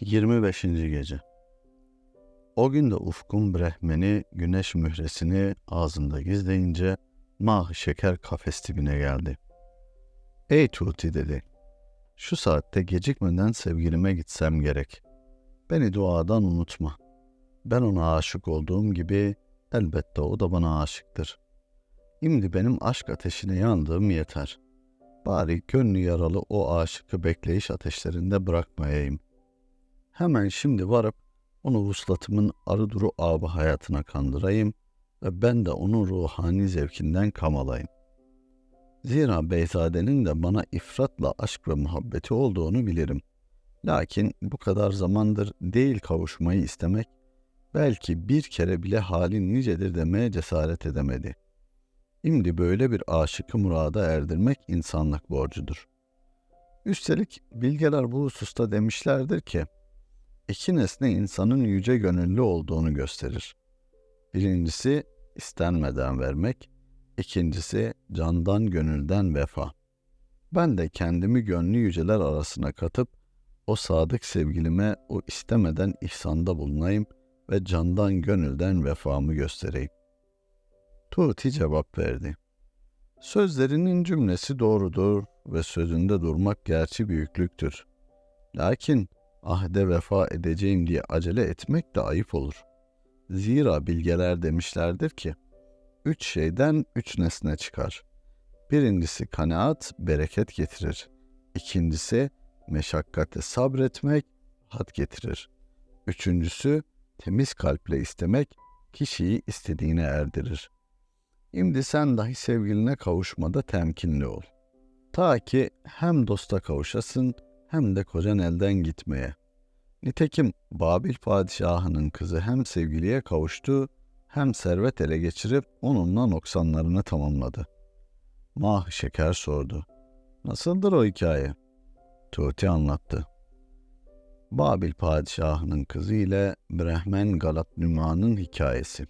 25. Gece O gün de Ufkun Brehmen'i güneş mühresini ağzında gizleyince mah şeker kafes dibine geldi. Ey Tuti dedi. Şu saatte gecikmeden sevgilime gitsem gerek. Beni duadan unutma. Ben ona aşık olduğum gibi elbette o da bana aşıktır. Şimdi benim aşk ateşine yandığım yeter. Bari gönlü yaralı o aşıkı bekleyiş ateşlerinde bırakmayayım. Hemen şimdi varıp onu vuslatımın arı duru abı hayatına kandırayım ve ben de onun ruhani zevkinden kamalayım. Zira Beyzade'nin de bana ifratla aşk ve muhabbeti olduğunu bilirim. Lakin bu kadar zamandır değil kavuşmayı istemek, belki bir kere bile halin nicedir demeye cesaret edemedi. Şimdi böyle bir aşıkı murada erdirmek insanlık borcudur. Üstelik bilgeler bu hususta demişlerdir ki, iki nesne insanın yüce gönüllü olduğunu gösterir. Birincisi istenmeden vermek, ikincisi candan gönülden vefa. Ben de kendimi gönlü yüceler arasına katıp o sadık sevgilime o istemeden ihsanda bulunayım ve candan gönülden vefamı göstereyim. Tuğti cevap verdi. Sözlerinin cümlesi doğrudur ve sözünde durmak gerçi büyüklüktür. Lakin ahde vefa edeceğim diye acele etmek de ayıp olur. Zira bilgeler demişlerdir ki, üç şeyden üç nesne çıkar. Birincisi kanaat, bereket getirir. İkincisi meşakkate sabretmek, rahat getirir. Üçüncüsü temiz kalple istemek, kişiyi istediğine erdirir. Şimdi sen dahi sevgiline kavuşmada temkinli ol. Ta ki hem dosta kavuşasın hem de kocan elden gitmeye. Nitekim Babil padişahının kızı hem sevgiliye kavuştu hem servet ele geçirip onunla noksanlarını tamamladı. Mah şeker sordu. Nasıldır o hikaye? Tuti anlattı. Babil padişahının kızı ile Brehmen Galat Nüma'nın hikayesi.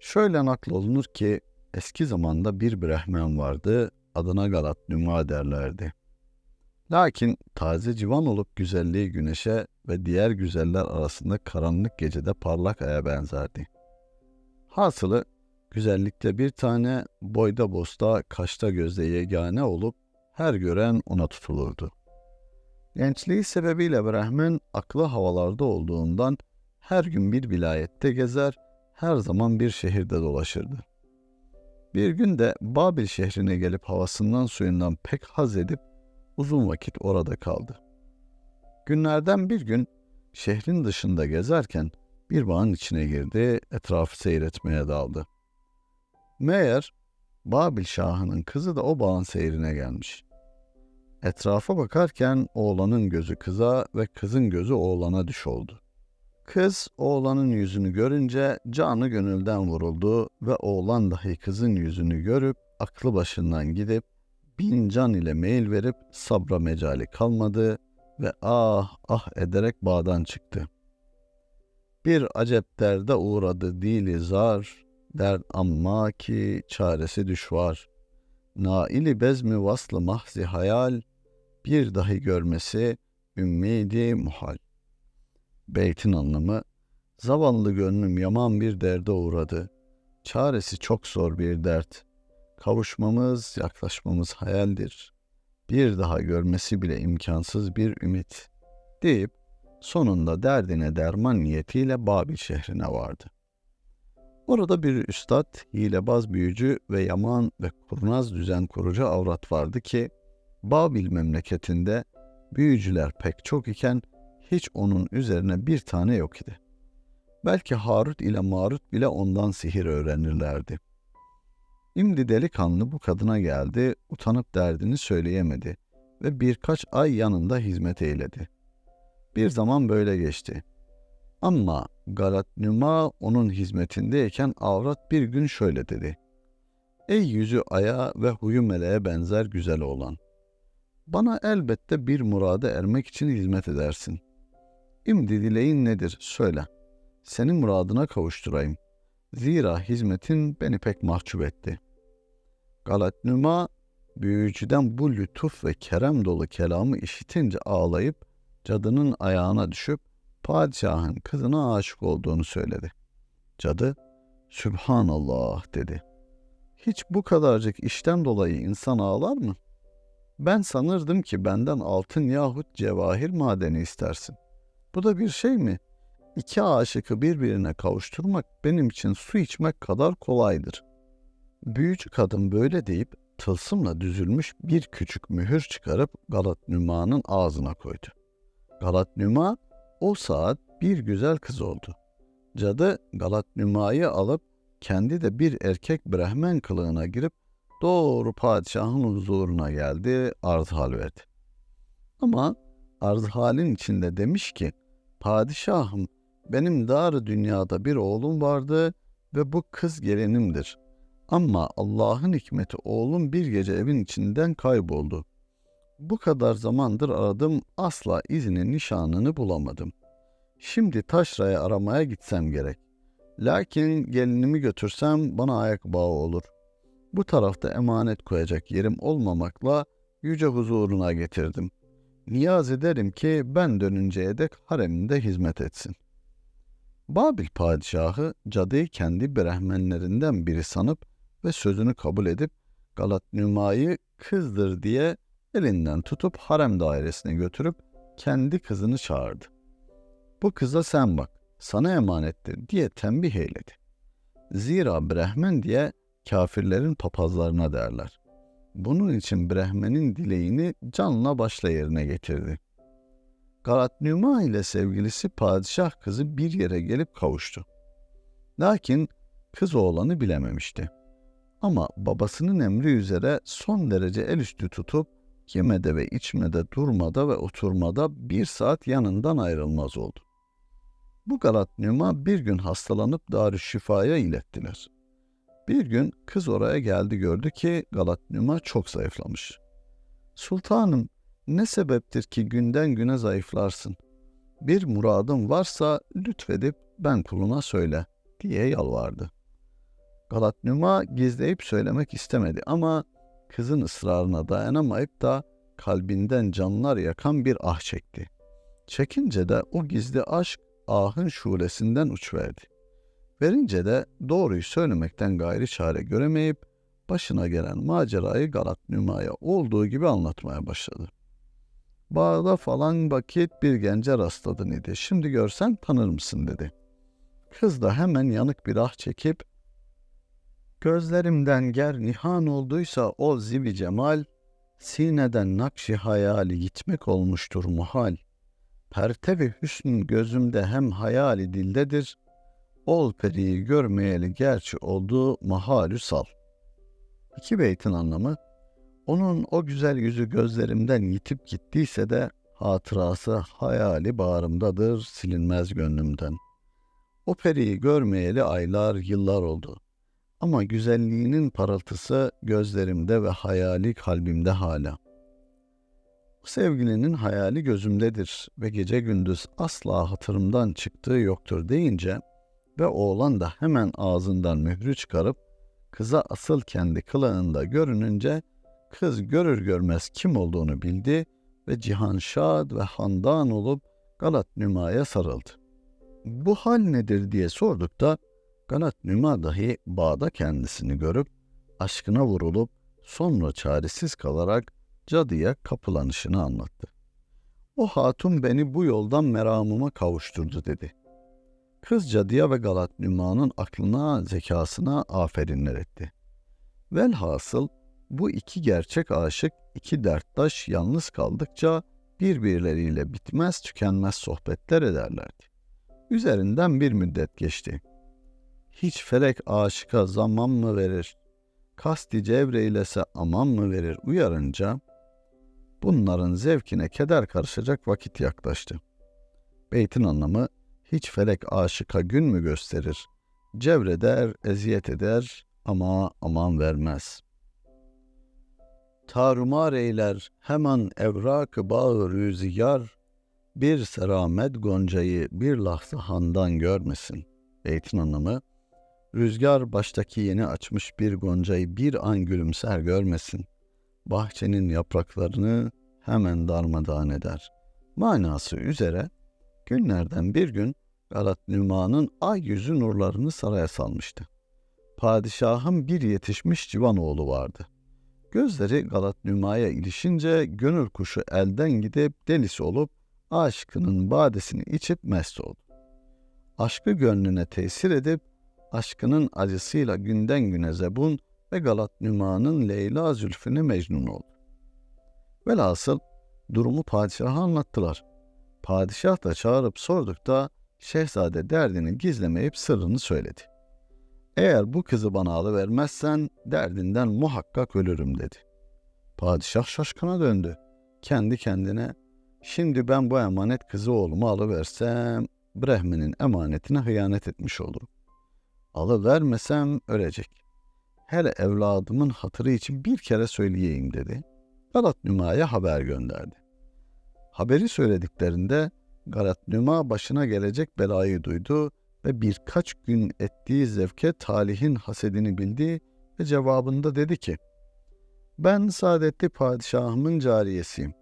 Şöyle naklolunur ki eski zamanda bir Brehmen vardı, adına Galat Nüma derlerdi. Lakin taze civan olup güzelliği güneşe ve diğer güzeller arasında karanlık gecede parlak aya benzerdi. Hasılı güzellikte bir tane, boyda bosta, kaşta gözde yegane olup her gören ona tutulurdu. Gençliği sebebiyle Brehmen aklı havalarda olduğundan her gün bir vilayette gezer, her zaman bir şehirde dolaşırdı. Bir gün de Babil şehrine gelip havasından suyundan pek haz edip uzun vakit orada kaldı. Günlerden bir gün şehrin dışında gezerken bir bağın içine girdi, etrafı seyretmeye daldı. Meğer Babil Şahı'nın kızı da o bağın seyrine gelmiş. Etrafa bakarken oğlanın gözü kıza ve kızın gözü oğlana düş oldu. Kız oğlanın yüzünü görünce canı gönülden vuruldu ve oğlan dahi kızın yüzünü görüp aklı başından gidip bin can ile meyil verip sabra mecali kalmadı ve ah ah ederek bağdan çıktı. Bir acep derde uğradı dili zar, dert amma ki çaresi düşvar. Naili bezmi vaslı mahzi hayal, bir dahi görmesi ümmidi muhal. Beytin anlamı, zavallı gönlüm yaman bir derde uğradı. Çaresi çok zor bir dert. Kavuşmamız, yaklaşmamız hayaldir. Bir daha görmesi bile imkansız bir ümit. Deyip sonunda derdine derman niyetiyle Babil şehrine vardı. Orada bir üstad, hilebaz büyücü ve yaman ve kurnaz düzen kurucu avrat vardı ki, Babil memleketinde büyücüler pek çok iken hiç onun üzerine bir tane yok idi. Belki Harut ile Marut bile ondan sihir öğrenirlerdi. Şimdi delikanlı bu kadına geldi, utanıp derdini söyleyemedi ve birkaç ay yanında hizmet eyledi. Bir zaman böyle geçti. Ama Galatnüma onun hizmetindeyken avrat bir gün şöyle dedi. Ey yüzü aya ve huyu meleğe benzer güzel olan. Bana elbette bir murada ermek için hizmet edersin. Şimdi dileğin nedir söyle. Senin muradına kavuşturayım. Zira hizmetin beni pek mahcup etti. Galatnüma büyücüden bu lütuf ve kerem dolu kelamı işitince ağlayıp cadının ayağına düşüp padişahın kızına aşık olduğunu söyledi. Cadı, Sübhanallah dedi. Hiç bu kadarcık işten dolayı insan ağlar mı? Ben sanırdım ki benden altın yahut cevahir madeni istersin. Bu da bir şey mi? İki aşıkı birbirine kavuşturmak benim için su içmek kadar kolaydır. Büyücü kadın böyle deyip tılsımla düzülmüş bir küçük mühür çıkarıp Galat Nüma'nın ağzına koydu. Galat Nüma o saat bir güzel kız oldu. Cadı Galat Nüma'yı alıp kendi de bir erkek Brehmen kılığına girip doğru padişahın huzuruna geldi, arz hal verdi. Ama arz halin içinde demiş ki, padişahım benim dar dünyada bir oğlum vardı ve bu kız gelinimdir. Ama Allah'ın hikmeti oğlum bir gece evin içinden kayboldu. Bu kadar zamandır aradım asla izini nişanını bulamadım. Şimdi taşraya aramaya gitsem gerek. Lakin gelinimi götürsem bana ayak bağı olur. Bu tarafta emanet koyacak yerim olmamakla yüce huzuruna getirdim. Niyaz ederim ki ben dönünceye dek hareminde hizmet etsin. Babil padişahı cadıyı kendi brehmenlerinden biri sanıp ve sözünü kabul edip Galat Nüma'yı kızdır diye elinden tutup harem dairesine götürüp kendi kızını çağırdı. Bu kıza sen bak, sana emanettir diye tembih eyledi. Zira Brehmen diye kafirlerin papazlarına derler. Bunun için Brehmen'in dileğini canla başla yerine getirdi. Nüma ile sevgilisi padişah kızı bir yere gelip kavuştu. Lakin kız oğlanı bilememişti. Ama babasının emri üzere son derece el üstü tutup yemede ve içmede durmada ve oturmada bir saat yanından ayrılmaz oldu. Bu Galat Nüma bir gün hastalanıp Darüşşifa'ya ilettiler. Bir gün kız oraya geldi gördü ki Galat Nüma çok zayıflamış. Sultanım ne sebeptir ki günden güne zayıflarsın? Bir muradın varsa lütfedip ben kuluna söyle diye yalvardı. Galat Nüma gizleyip söylemek istemedi ama kızın ısrarına dayanamayıp da kalbinden canlar yakan bir ah çekti. Çekince de o gizli aşk ahın şulesinden uçverdi. Verince de doğruyu söylemekten gayri çare göremeyip başına gelen macerayı Galat Nüma'ya olduğu gibi anlatmaya başladı. Bağda falan vakit bir gence rastladın idi. Şimdi görsen tanır mısın dedi. Kız da hemen yanık bir ah çekip Gözlerimden ger nihan olduysa o zibi cemal, sineden nakşi hayali gitmek olmuştur muhal. Pertevi hüsn gözümde hem hayali dildedir, ol periyi görmeyeli gerçi oldu mahalü sal. İki beytin anlamı, onun o güzel yüzü gözlerimden yitip gittiyse de hatırası hayali bağrımdadır silinmez gönlümden. O periyi görmeyeli aylar yıllar oldu. Ama güzelliğinin parıltısı gözlerimde ve hayali kalbimde hala. Bu sevgilinin hayali gözümdedir ve gece gündüz asla hatırımdan çıktığı yoktur deyince ve oğlan da hemen ağzından mührü çıkarıp kıza asıl kendi kılığında görününce kız görür görmez kim olduğunu bildi ve cihan şad ve handan olup Galat Nüma'ya sarıldı. Bu hal nedir diye sordukta Galat Nüma dahi bağda kendisini görüp aşkına vurulup sonra çaresiz kalarak cadıya kapılanışını anlattı. O hatun beni bu yoldan meramıma kavuşturdu dedi. Kız cadıya ve Galat Nüma'nın aklına, zekasına aferinler etti. Velhasıl bu iki gerçek aşık, iki derttaş yalnız kaldıkça birbirleriyle bitmez tükenmez sohbetler ederlerdi. Üzerinden bir müddet geçti. Hiç felek aşıka zaman mı verir? Kasti cevreylese aman mı verir uyarınca bunların zevkine keder karışacak vakit yaklaştı. Beytin anlamı hiç felek aşıka gün mü gösterir? Cevreder, eziyet eder ama aman vermez. Tarumar eyler hemen evrak bağı rüzgar, bir seramet goncayı bir lahza handan görmesin. Beytin anlamı, rüzgar baştaki yeni açmış bir goncayı bir an gülümser görmesin. Bahçenin yapraklarını hemen darmadağın eder. Manası üzere günlerden bir gün Galat Nüma'nın ay yüzü nurlarını saraya salmıştı. Padişahın bir yetişmiş civan oğlu vardı. Gözleri Galat Nüma'ya ilişince gönül kuşu elden gidip delisi olup aşkının badesini içip mest oldu. Aşkı gönlüne tesir edip aşkının acısıyla günden güne zebun ve Galat Nüma'nın Leyla Zülfü'ne mecnun oldu. Velhasıl durumu padişaha anlattılar. Padişah da çağırıp sordukta şehzade derdini gizlemeyip sırrını söyledi. Eğer bu kızı bana alıvermezsen derdinden muhakkak ölürüm dedi. Padişah şaşkına döndü. Kendi kendine şimdi ben bu emanet kızı oğluma alıversem Brehmen'in emanetine hıyanet etmiş olurum. Alıvermesem ölecek. Hele evladımın hatırı için bir kere söyleyeyim dedi. Galat Nüma'ya haber gönderdi. Haberi söylediklerinde Galat Nüma başına gelecek belayı duydu ve birkaç gün ettiği zevke talihin hasedini bildi ve cevabında dedi ki, ben saadetli padişahımın cariyesiyim.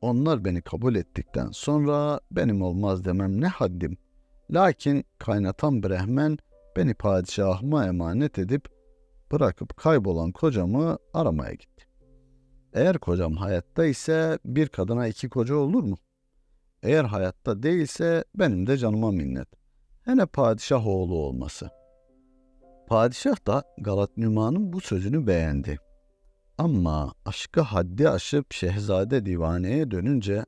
Onlar beni kabul ettikten sonra benim olmaz demem ne haddim. Lakin kaynatan Brehmen beni padişahıma emanet edip bırakıp kaybolan kocamı aramaya gitti. Eğer kocam hayatta ise bir kadına iki koca olur mu? Eğer hayatta değilse benim de canıma minnet. Hele padişah oğlu olması. Padişah da Galat Nüma'nın bu sözünü beğendi. Ama aşkı haddi aşıp şehzade divaneye dönünce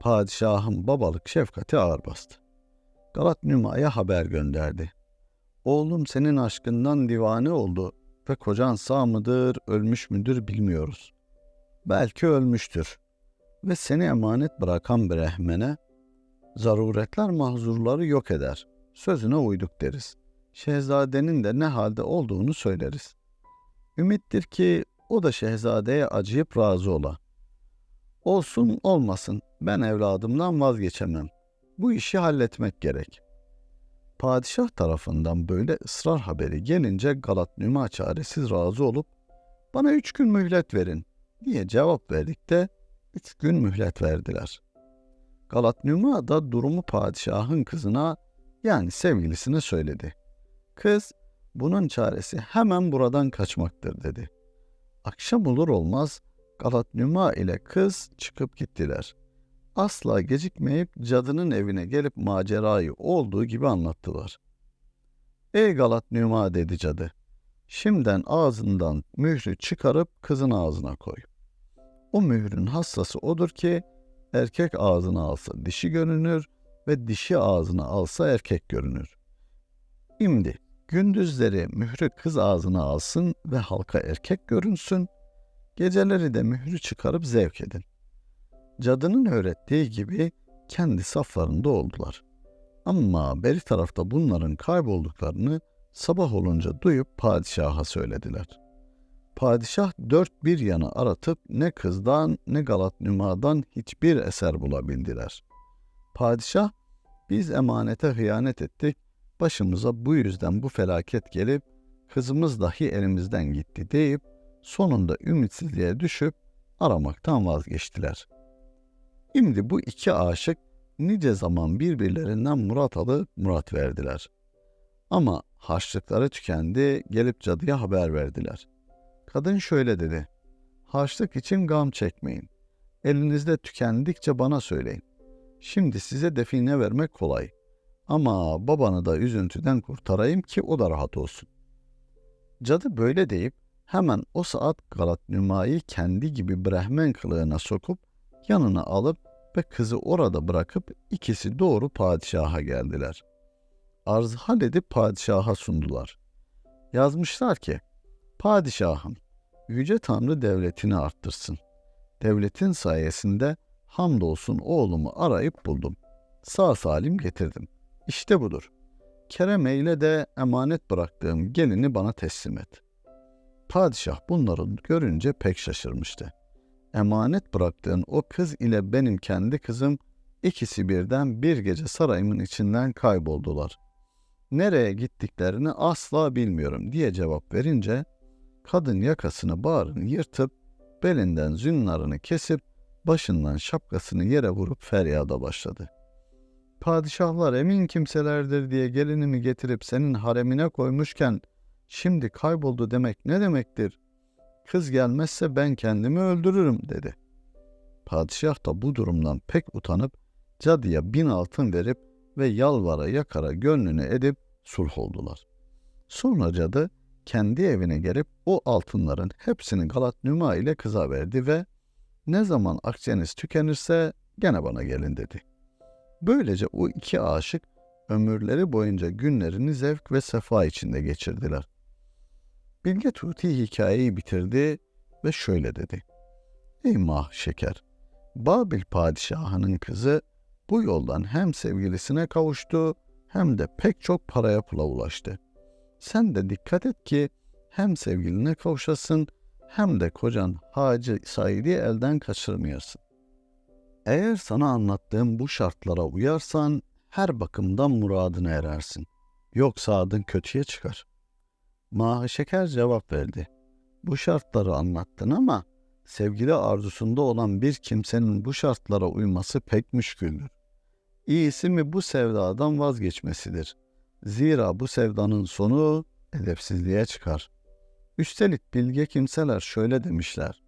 padişahın babalık şefkati ağır bastı. Galat Nüma'ya haber gönderdi. Oğlum senin aşkından divane oldu ve kocan sağ mıdır, ölmüş müdür bilmiyoruz. Belki ölmüştür. Ve seni emanet bırakan bir rehmene, zaruretler mahzurları yok eder. Sözüne uyduk deriz. Şehzadenin de ne halde olduğunu söyleriz. Ümittir ki o da şehzadeye acıyıp razı ola. Olsun olmasın ben evladımdan vazgeçemem. Bu işi halletmek gerek. Padişah tarafından böyle ısrar haberi gelince Galat Nüma çaresiz razı olup bana üç gün mühlet verin diye cevap verdik de üç gün mühlet verdiler. Galat Nüma da durumu padişahın kızına yani sevgilisine söyledi. Kız bunun çaresi hemen buradan kaçmaktır dedi. Akşam olur olmaz Galat Nüma ile kız çıkıp gittiler. Asla gecikmeyip cadının evine gelip macerayı olduğu gibi anlattılar. Ey Galat Nüma dedi cadı. Şimdiden ağzından mührü çıkarıp kızın ağzına koy. O mührün hassası odur ki erkek ağzına alsa dişi görünür ve dişi ağzına alsa erkek görünür. Şimdi gündüzleri mührü kız ağzına alsın ve halka erkek görünsün, geceleri de mührü çıkarıp zevk edin. Cadının öğrettiği gibi kendi saflarında oldular. Ama beri tarafta bunların kaybolduklarını sabah olunca duyup padişaha söylediler. Padişah dört bir yana aratıp ne kızdan ne Galat Nüma'dan hiçbir eser bulabildiler. Padişah biz emanete hıyanet ettik, başımıza bu yüzden bu felaket gelip kızımız dahi elimizden gitti deyip sonunda ümitsizliğe düşüp aramaktan vazgeçtiler. Şimdi bu iki aşık nice zaman birbirlerinden murat alıp murat verdiler. Ama harçlıkları tükendi, gelip cadıya haber verdiler. Kadın şöyle dedi, harçlık için gam çekmeyin. Elinizde tükendikçe bana söyleyin. Şimdi size define vermek kolay. Ama babanı da üzüntüden kurtarayım ki o da rahat olsun. Cadı böyle deyip hemen o saat Galat Nüma'yı kendi gibi Brehmen kılığına sokup yanına alıp ve kızı orada bırakıp ikisi doğru padişaha geldiler. Arz halledip padişaha sundular. Yazmışlar ki, Padişahım, Yüce Tanrı devletini arttırsın. Devletin sayesinde hamdolsun oğlumu arayıp buldum. Sağ salim getirdim. İşte budur. Kerem eyle de emanet bıraktığım gelini bana teslim et. Padişah bunları görünce pek şaşırmıştı. Emanet bıraktığın o kız ile benim kendi kızım ikisi birden bir gece sarayımın içinden kayboldular. Nereye gittiklerini asla bilmiyorum diye cevap verince kadın yakasını bağrını yırtıp belinden zünnarını kesip başından şapkasını yere vurup feryada başladı. Padişahlar emin kimselerdir diye gelinimi getirip senin haremine koymuşken şimdi kayboldu demek ne demektir? Kız gelmezse ben kendimi öldürürüm dedi. Padişah da bu durumdan pek utanıp cadıya bin altın verip ve yalvara yakara gönlünü edip sulh oldular. Sonra cadı kendi evine gelip o altınların hepsini Galat Nüma ile kıza verdi ve ne zaman akçeniz tükenirse gene bana gelin dedi. Böylece o iki aşık ömürleri boyunca günlerini zevk ve sefa içinde geçirdiler. Bilge Tuti hikayeyi bitirdi ve şöyle dedi. Ey mah şeker, Babil padişahının kızı bu yoldan hem sevgilisine kavuştu hem de pek çok paraya pula ulaştı. Sen de dikkat et ki hem sevgiline kavuşasın hem de kocan Hacı Said'i elden kaçırmayasın. Eğer sana anlattığım bu şartlara uyarsan her bakımdan muradına erersin. Yoksa adın kötüye çıkar. Mahı Şeker cevap verdi. Bu şartları anlattın ama sevgili arzusunda olan bir kimsenin bu şartlara uyması pek müşküldür. İyisi mi bu sevdadan vazgeçmesidir. Zira bu sevdanın sonu edepsizliğe çıkar. Üstelik bilge kimseler şöyle demişler.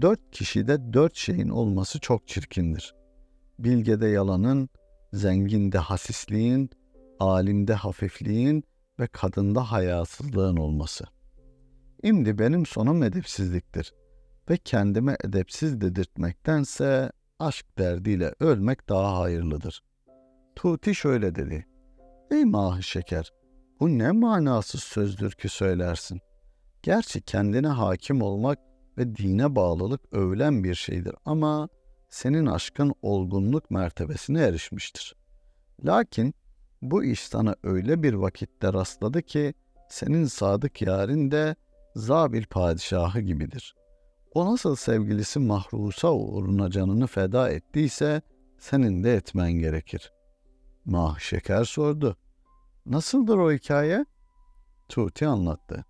Dört kişide dört şeyin olması çok çirkindir. Bilgede yalanın, zenginde hasisliğin, alimde hafifliğin ve kadında hayasızlığın olması. Şimdi benim sonum edepsizliktir ve kendime edepsiz dedirtmektense aşk derdiyle ölmek daha hayırlıdır. Tuti şöyle dedi. Ey mahi şeker, bu ne manasız sözdür ki söylersin. Gerçi kendine hakim olmak ve dine bağlılık övülen bir şeydir ama senin aşkın olgunluk mertebesine erişmiştir. Lakin bu iş sana öyle bir vakitte rastladı ki senin sadık yarın de Zabil padişahı gibidir. O nasıl sevgilisi mahrusa uğruna canını feda ettiyse senin de etmen gerekir. Mah şeker sordu. Nasıldır o hikaye? Tuti anlattı.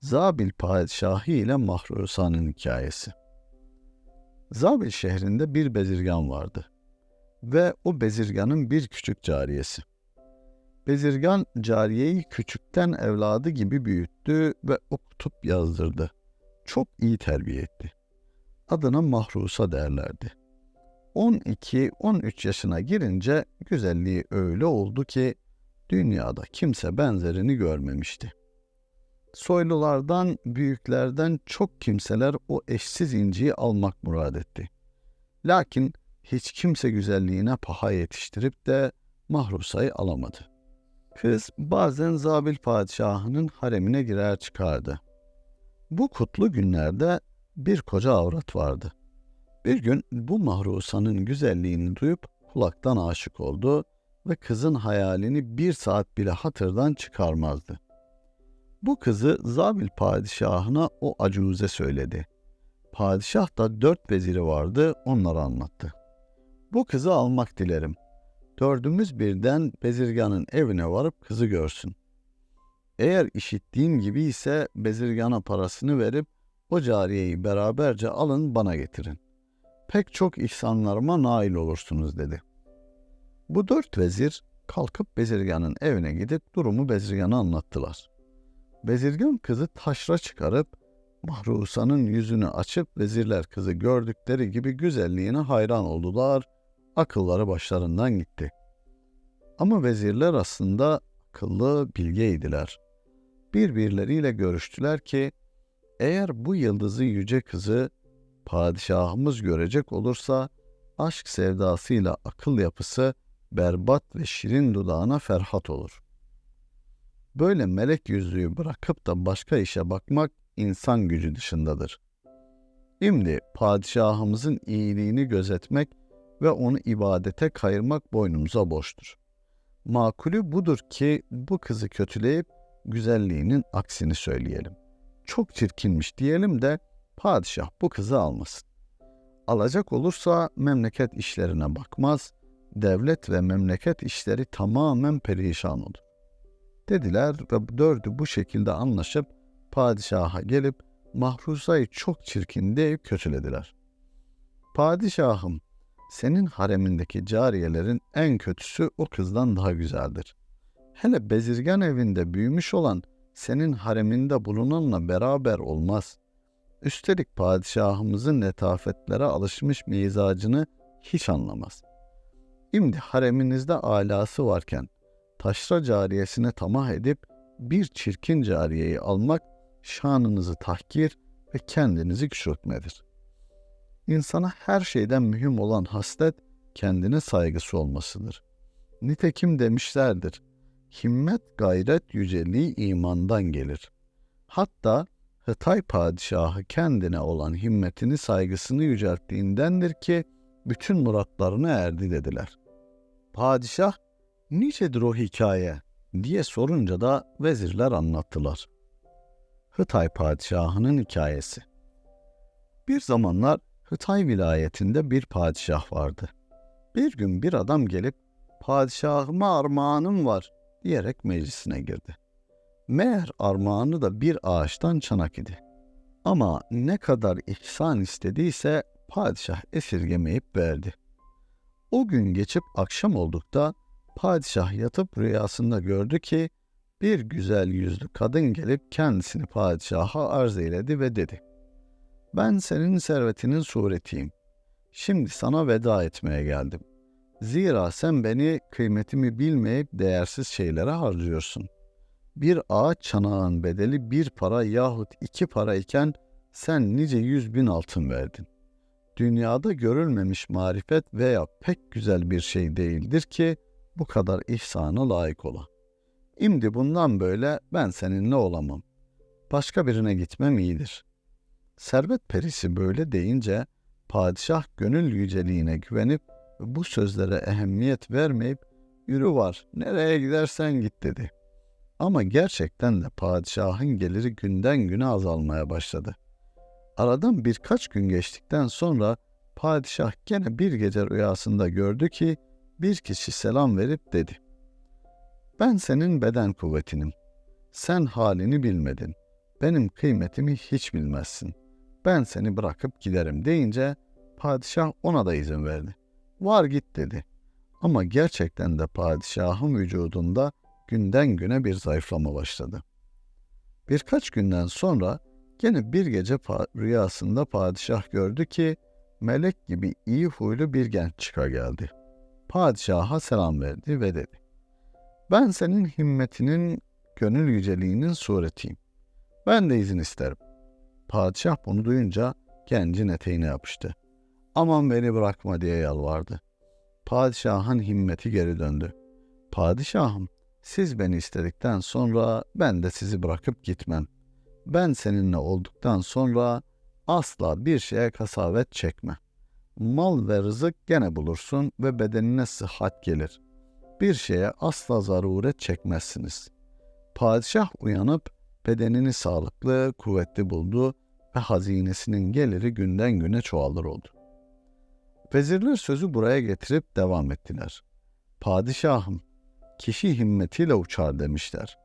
Zabil padişahı ile Mahrusa'nın hikayesi. Zabil şehrinde bir bezirgan vardı ve o bezirganın bir küçük cariyesi. Bezirgan cariyeyi küçükten evladı gibi büyüttü ve okutup yazdırdı. Çok iyi terbiye etti. Adına Mahrusa derlerdi. 12-13 yaşına girince güzelliği öyle oldu ki dünyada kimse benzerini görmemişti. Soylulardan, büyüklerden çok kimseler o eşsiz inciyi almak murad etti. Lakin hiç kimse güzelliğine paha yetiştirip de Mahrusa'yı alamadı. Kız bazen Zabil padişahının haremine girer çıkardı. Bu kutlu günlerde bir koca avrat vardı. Bir gün bu mahrusanın güzelliğini duyup kulaktan aşık oldu ve kızın hayalini bir saat bile hatırdan çıkarmazdı. Bu kızı Zabil padişahına o acuze söyledi. Padişah da dört veziri vardı, onlara anlattı. Bu kızı almak dilerim. Dördümüz birden bezirganın evine varıp kızı görsün. Eğer işittiğim gibi ise bezirgana parasını verip o cariyeyi beraberce alın bana getirin. Pek çok ihsanlarıma nail olursunuz dedi. Bu dört vezir kalkıp bezirganın evine gidip durumu bezirgana anlattılar. Bezirgan kızı taşra çıkarıp Mahrusa'nın yüzünü açıp vezirler kızı gördükleri gibi güzelliğine hayran oldular, akılları başlarından gitti. Ama vezirler aslında akıllı, bilgeydiler. Birbirleriyle görüştüler ki eğer bu yıldızı yüce kızı padişahımız görecek olursa aşk sevdasıyla akıl yapısı berbat ve şirin dudağına ferhat olur. Böyle melek yüzlüğü bırakıp da başka işe bakmak insan gücü dışındadır. Şimdi padişahımızın iyiliğini gözetmek ve onu ibadete kayırmak boynumuza borçtur. Makulü budur ki bu kızı kötüleyip güzelliğinin aksini söyleyelim. Çok çirkinmiş diyelim de padişah bu kızı almasın. Alacak olursa memleket işlerine bakmaz, devlet ve memleket işleri tamamen perişan olur. Dediler ve dördü bu şekilde anlaşıp padişaha gelip Mahrusa'yı çok çirkin diye kötülediler. Padişahım, senin haremindeki cariyelerin en kötüsü o kızdan daha güzeldir. Hele bezirgan evinde büyümüş olan senin hareminde bulunanla beraber olmaz. Üstelik padişahımızın letafetlere alışmış mizacını hiç anlamaz. Şimdi hareminizde alası varken taşra cariyesine tamah edip bir çirkin cariyeyi almak şanınızı tahkir ve kendinizi küçültmedir. İnsana her şeyden mühim olan haslet kendine saygısı olmasıdır. Nitekim demişlerdir, himmet gayret yüceliği imandan gelir. Hatta Hıtay padişahı kendine olan himmetini saygısını yücelttiğindendir ki bütün muratlarına erdi dediler. Padişah, nicedir o hikaye diye sorunca da vezirler anlattılar. Hıtay padişahının hikayesi. Bir zamanlar Hıtay vilayetinde bir padişah vardı. Bir gün bir adam gelip padişahıma armağanım var diyerek meclisine girdi. Meğer armağanı da bir ağaçtan çanak idi. Ama ne kadar ihsan istediyse padişah esirgemeyip verdi. O gün geçip akşam oldukta padişah yatıp rüyasında gördü ki bir güzel yüzlü kadın gelip kendisini padişaha arz eyledi ve dedi. Ben senin servetinin suretiyim. Şimdi sana veda etmeye geldim. Zira sen beni kıymetimi bilmeyip değersiz şeylere harcıyorsun. Bir ağaç çanağın bedeli bir para yahut iki para iken sen nice yüz bin altın verdin. Dünyada görülmemiş marifet veya pek güzel bir şey değildir ki bu kadar ihsana layık ola. Şimdi bundan böyle ben seninle olamam. Başka birine gitmem iyidir. Servet perisi böyle deyince padişah gönül yüceliğine güvenip bu sözlere ehemmiyet vermeyip yürü var nereye gidersen git dedi. Ama gerçekten de padişahın geliri günden güne azalmaya başladı. Aradan birkaç gün geçtikten sonra padişah gene bir gece rüyasında gördü ki bir kişi selam verip dedi. Ben senin beden kuvvetinim. Sen halini bilmedin. Benim kıymetimi hiç bilmezsin. Ben seni bırakıp giderim deyince padişah ona da izin verdi. Var git dedi. Ama gerçekten de padişahın vücudunda günden güne bir zayıflama başladı. Birkaç günden sonra gene bir gece pa- rüyasında padişah gördü ki melek gibi iyi huylu bir genç çıka geldi. Padişaha selam verdi ve dedi. Ben senin himmetinin, gönül yüceliğinin suretiyim. Ben de izin isterim. Padişah bunu duyunca gencin eteğine yapıştı. Aman beni bırakma diye yalvardı. Padişahın himmeti geri döndü. Padişahım, siz beni istedikten sonra ben de sizi bırakıp gitmem. Ben seninle olduktan sonra asla bir şeye kasavet çekme. Mal ve rızık gene bulursun ve bedenine sıhhat gelir. Bir şeye asla zaruret çekmezsiniz. Padişah uyanıp bedenini sağlıklı, kuvvetli buldu ve hazinesinin geliri günden güne çoğalır oldu. Vezirler sözü buraya getirip devam ettiler. Padişahım, kişi himmetiyle uçar demişler.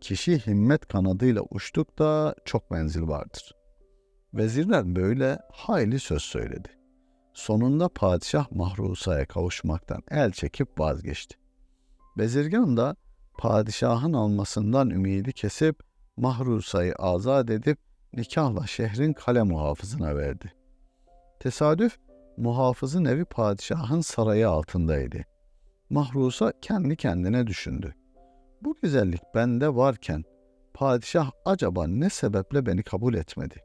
Kişi himmet kanadıyla uçtukta çok menzil vardır. Vezirler böyle hayli söz söyledi. Sonunda padişah mahrusaya kavuşmaktan el çekip vazgeçti. Bezirgan da padişahın almasından ümidi kesip mahrusayı azat edip nikahla şehrin kale muhafızına verdi. Tesadüf muhafızın evi padişahın sarayı altındaydı. Mahrusa kendi kendine düşündü. Bu güzellik bende varken padişah acaba ne sebeple beni kabul etmedi?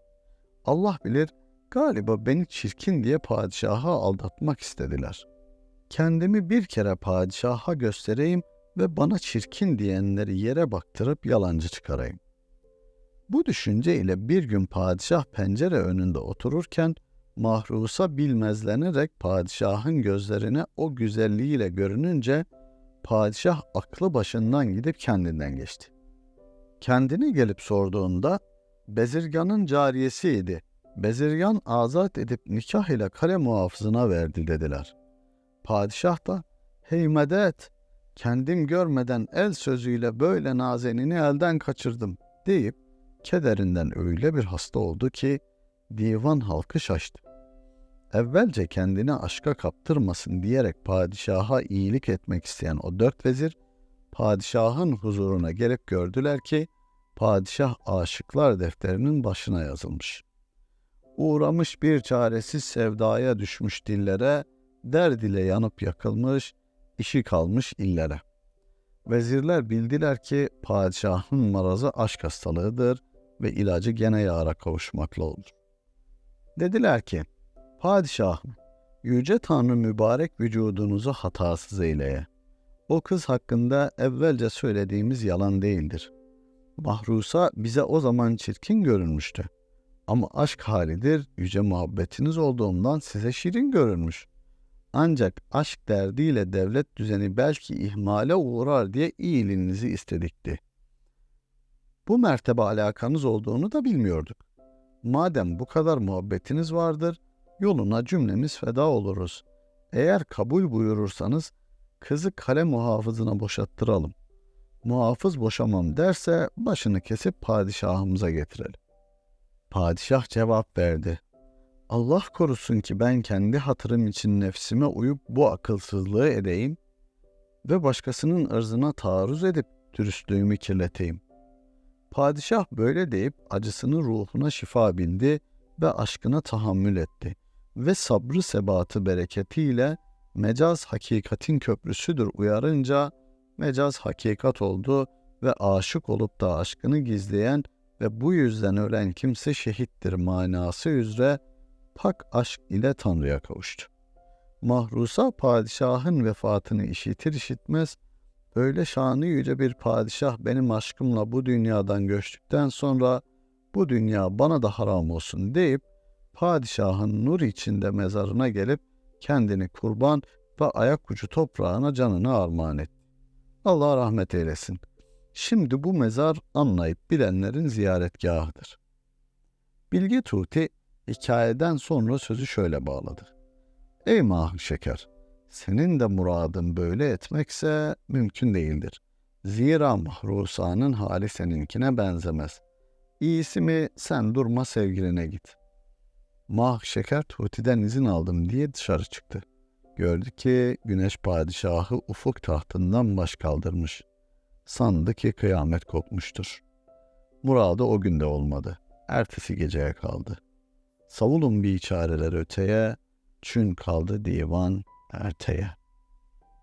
Allah bilir galiba beni çirkin diye padişaha aldatmak istediler. Kendimi bir kere padişaha göstereyim ve bana çirkin diyenleri yere baktırıp yalancı çıkarayım. Bu düşünce ile bir gün padişah pencere önünde otururken mahrusa bilmezlenerek padişahın gözlerine o güzelliğiyle görününce padişah aklı başından gidip kendinden geçti. Kendini gelip sorduğunda Bezirgan'ın cariyesiydi. Bezirgan azat edip nikah ile kale muhafızına verdi dediler. Padişah da hey medet kendim görmeden el sözüyle böyle nazenini elden kaçırdım deyip kederinden öyle bir hasta oldu ki divan halkı şaştı. evvelce kendini aşka kaptırmasın diyerek padişaha iyilik etmek isteyen o dört vezir, padişahın huzuruna gelip gördüler ki, padişah aşıklar defterinin başına yazılmış. Uğramış bir çaresiz sevdaya düşmüş dillere, derd ile yanıp yakılmış, işi kalmış illere. Vezirler bildiler ki padişahın marazı aşk hastalığıdır ve ilacı gene yara kavuşmakla olur. Dediler ki, Padişahım, Yüce Tanrı mübarek vücudunuzu hatasız eyleye. O kız hakkında evvelce söylediğimiz yalan değildir. Mahrusa bize o zaman çirkin görünmüştü. Ama aşk halidir, yüce muhabbetiniz olduğundan size şirin görünmüş. Ancak aşk derdiyle devlet düzeni belki ihmale uğrar diye iyiliğinizi istedikti. Bu mertebe alakanız olduğunu da bilmiyorduk. Madem bu kadar muhabbetiniz vardır, yoluna cümlemiz feda oluruz. Eğer kabul buyurursanız kızı kale muhafızına boşattıralım. Muhafız boşamam derse başını kesip padişahımıza getirelim. Padişah cevap verdi. Allah korusun ki ben kendi hatırım için nefsime uyup bu akılsızlığı edeyim ve başkasının ırzına taarruz edip dürüstlüğümü kirleteyim. Padişah böyle deyip acısını ruhuna şifa bildi ve aşkına tahammül etti ve sabrı sebatı bereketiyle mecaz hakikatin köprüsüdür uyarınca mecaz hakikat oldu ve aşık olup da aşkını gizleyen ve bu yüzden ölen kimse şehittir manası üzere pak aşk ile Tanrı'ya kavuştu. Mahrusa padişahın vefatını işitir işitmez, öyle şanı yüce bir padişah benim aşkımla bu dünyadan göçtükten sonra bu dünya bana da haram olsun deyip padişahın nur içinde mezarına gelip kendini kurban ve ayak ucu toprağına canını armağan etti. Allah rahmet eylesin. Şimdi bu mezar anlayıp bilenlerin ziyaretgahıdır. Bilge Tuti hikayeden sonra sözü şöyle bağladı. Ey mah şeker, senin de muradın böyle etmekse mümkün değildir. Zira mahrusanın hali seninkine benzemez. İyisi mi sen durma sevgiline git. Mah şeker Tuti'den izin aldım diye dışarı çıktı. Gördü ki güneş padişahı ufuk tahtından baş kaldırmış. Sandı ki kıyamet kopmuştur. Muradı o günde olmadı. Ertesi geceye kaldı. Savulun bir çareler öteye, çün kaldı divan erteye.''